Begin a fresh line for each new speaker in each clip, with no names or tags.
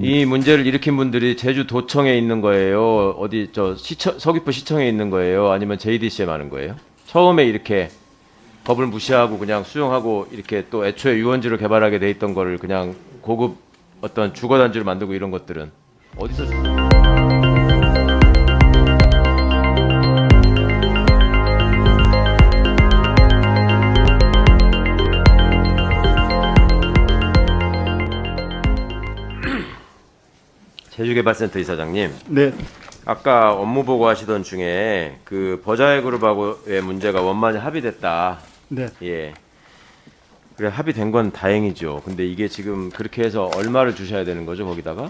이 문제를 일으킨 분들이 제주 도청에 있는 거예요. 어디 저 시청 서귀포 시청에 있는 거예요. 아니면 JDC에 많은 거예요. 처음에 이렇게 법을 무시하고 그냥 수용하고 이렇게 또 애초에 유원지를 개발하게 돼 있던 거를 그냥 고급 어떤 주거 단지를 만들고 이런 것들은 어디서 제주개발센터 이사장님
네,
아까 업무 보고 하시던 중에 그 버자의 그룹하고의 문제가 원만히 합의됐다.
네.
예. 그래 합의된 건 다행이죠. 근데 이게 지금 그렇게 해서 얼마를 주셔야 되는 거죠 거기다가?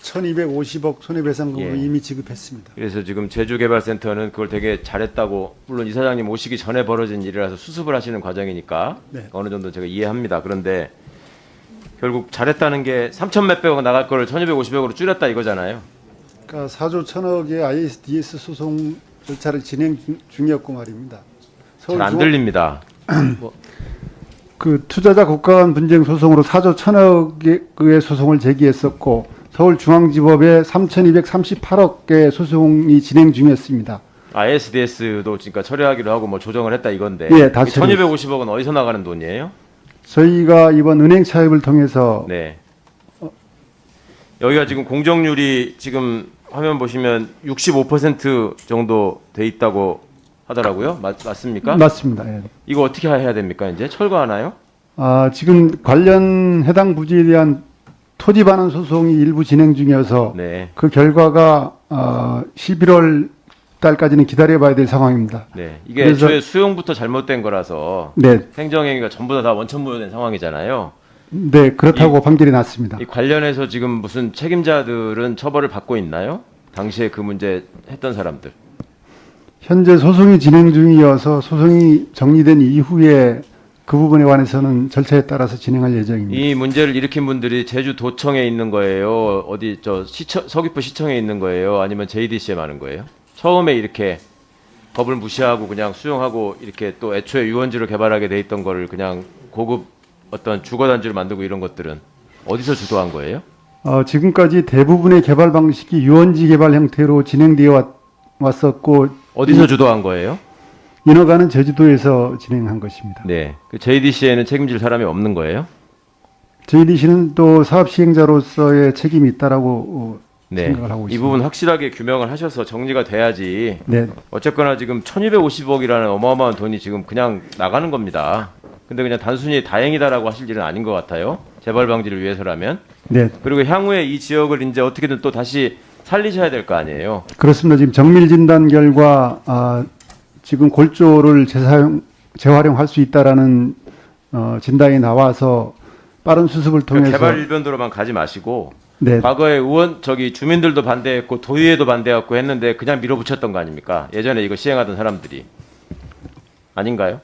1250억 손해배상금을
예.
이미 지급했습니다.
그래서 지금 제주개발센터는 그걸 되게 잘했다고 물론 이사장님 오시기 전에 벌어진 일이라서 수습을 하시는 과정이니까
네.
어느 정도 제가 이해합니다. 그런데 결국 잘했다는 게 3천 몇백억 나갈 거를 1250억으로 줄였다 이거잖아요.
그러니까 4조 천억의 ISDS 소송 절차를 진행 중- 중이었고 말입니다.
잘 안 들립니다.
그 투자자 국가간 분쟁 소송으로 4조 천억의 소송을 제기했었고 서울중앙지법에 3,238억의 소송이 진행 중이었습니다.
ISDS도 그러니까 처리하기로 하고 뭐 조정을 했다 이건데
예,
다이 1250억은 어디서 나가는 돈이에요?
저희가 이번 은행 차입을 통해서
네. 여기가 지금 공정률이 지금 화면 보시면 65% 정도 돼 있다고 하더라고요. 맞, 맞습니까?
맞습니다. 예.
이거 어떻게 해야 됩니까? 이제 철거하나요?
아, 지금 관련 해당 부지에 대한 토지 반환 소송이 일부 진행 중이어서
네.
그 결과가 어, 11월 달까지는 기다려봐야 될 상황입니다.
네. 이게
그래서-
애초에 수용부터 잘못된 거라서
네,
행정행위가 전부 다, 다 원천무효된 상황이잖아요.
네 그렇다고 판결이 났습니다.
이 관련해서 지금 무슨 책임자들은 처벌을 받고 있나요? 당시에 그 문제 했던 사람들.
현재 소송이 진행 중이어서 소송이 정리된 이후에 그 부분에 관해서는 절차에 따라서 진행할 예정입니다.
이 문제를 일으킨 분들이 제주 도청에 있는 거예요. 어디 저 시청 서귀포 시청에 있는 거예요. 아니면 JDC에 많은 거예요. 처음에 이렇게 법을 무시하고 그냥 수용하고 이렇게 또 애초에 유원지를 개발하게 돼 있던 거를 그냥 고급 어떤 주거 단지를 만들고 이런 것들은 어디서 주도한 거예요?
어, 지금까지 대부분의 개발 방식이 유원지 개발 형태로 진행되어 왔, 왔었고
어디서 주도한 거예요?
인허가는 제주도에서 진행한 것입니다.
네. 그 JDC에는 책임질 사람이 없는 거예요?
JDC는 또 사업 시행자로서의 책임이 있다라고 어,
네.
생각을 하고
이
있습니다.
부분 확실하게 규명을 하셔서 정리가 돼야지
네,
어쨌거나 지금 1250억이라는 어마어마한 돈이 지금 그냥 나가는 겁니다. 근데 그냥 단순히 다행이다라고 하실 일은 아닌 것 같아요. 재발 방지를 위해서라면.
네
그리고 향후에 이 지역을 이제 어떻게든 또 다시 살리셔야 될 거 아니에요.
그렇습니다. 지금 정밀 진단 결과 아, 지금 골조를 재사용 재활용할 수 있다라는 어, 진단이 나와서 빠른 수습을
그
통해서
개발 일변도로만 가지 마시고
네,
과거에 의원 저기 주민들도 반대했고 도의회도 반대했고 했는데 그냥 밀어붙였던 거 아닙니까? 예전에 이거 시행하던 사람들이 아닌가요?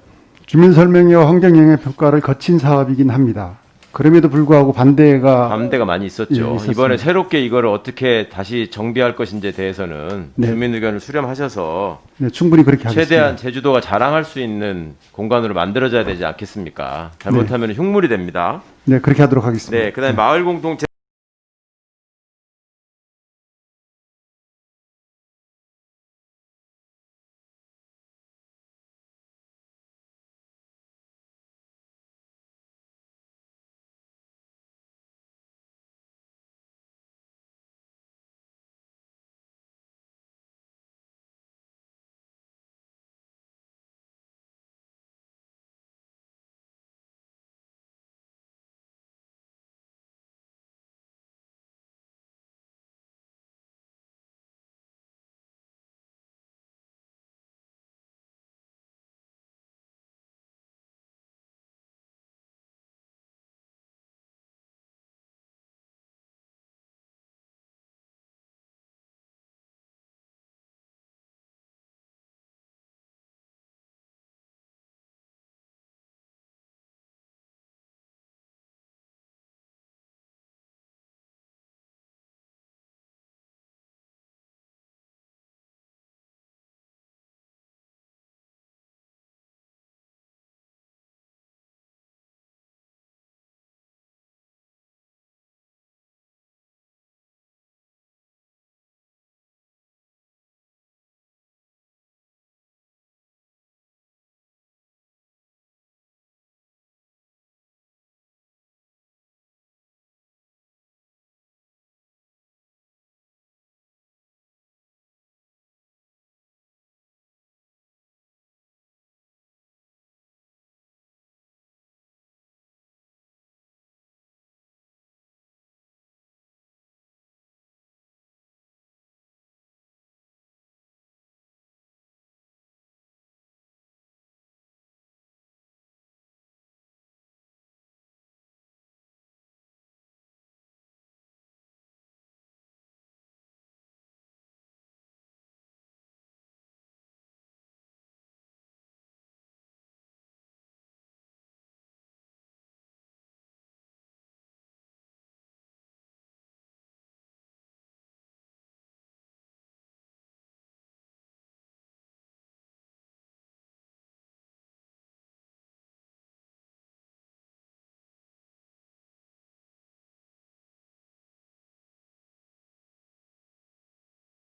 주민 설명회와 환경 영향 평가를 거친 사업이긴 합니다. 그럼에도 불구하고 반대가
반대가 많이 있었죠.
예.
이번에 새롭게 이거를 어떻게 다시 정비할 것인지에 대해서는
네.
주민 의견을 수렴하셔서
네, 충분히 그렇게 하겠습니다.
최대한 제주도가 자랑할 수 있는 공간으로 만들어져야 되지 않겠습니까? 잘못하면 흉물이 됩니다.
네, 그렇게 하도록 하겠습니다.
네, 그다음에 마을 공동체